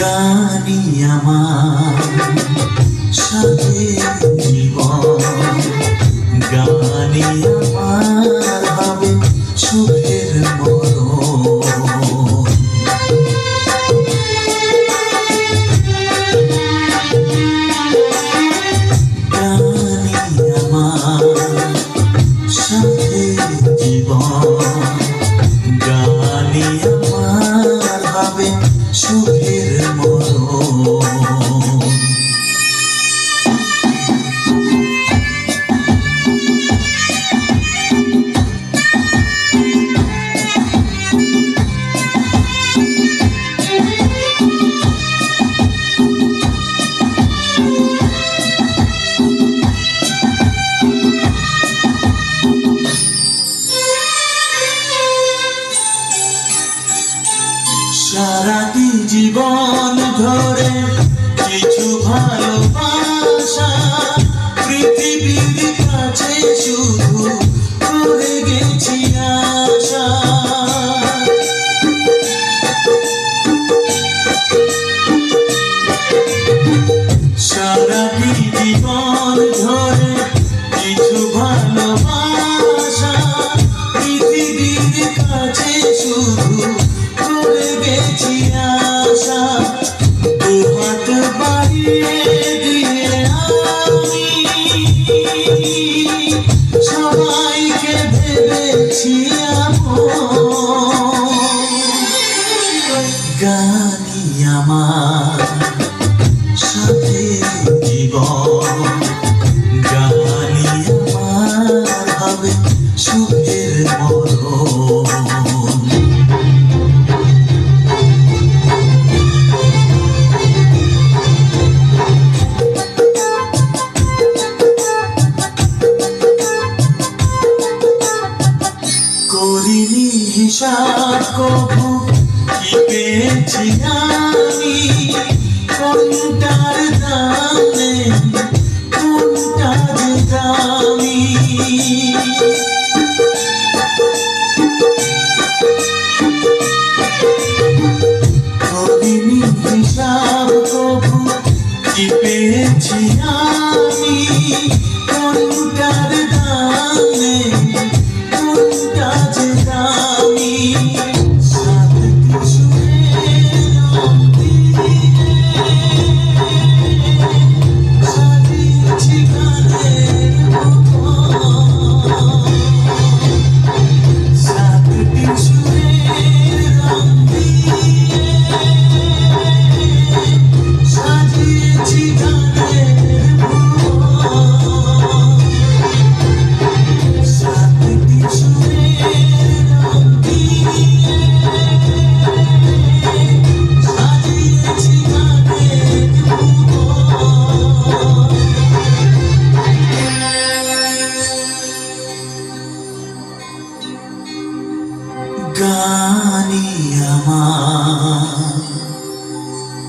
গানি আমার, সাথে জীবন গানি আমার হবে সুখের মরণ গানি আমার, সাথে জীবন গানি আমার হবে সুখের জীবন ধরে কিছু ভালোবাসা হিসাব কবু কি পেয়েছি আমি? কোনটার দামে কোনটা যে দামি? করিনি হিসাব কবু কি পেয়েছি আমি?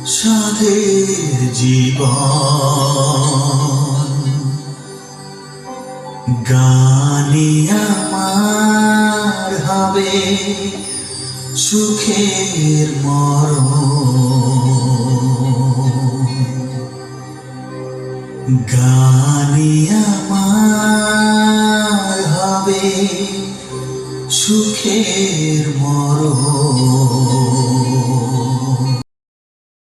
সাধের জীবন। গানি আমার হবে সুখের মরণ। গানি আমার হবে সুখের মরণ।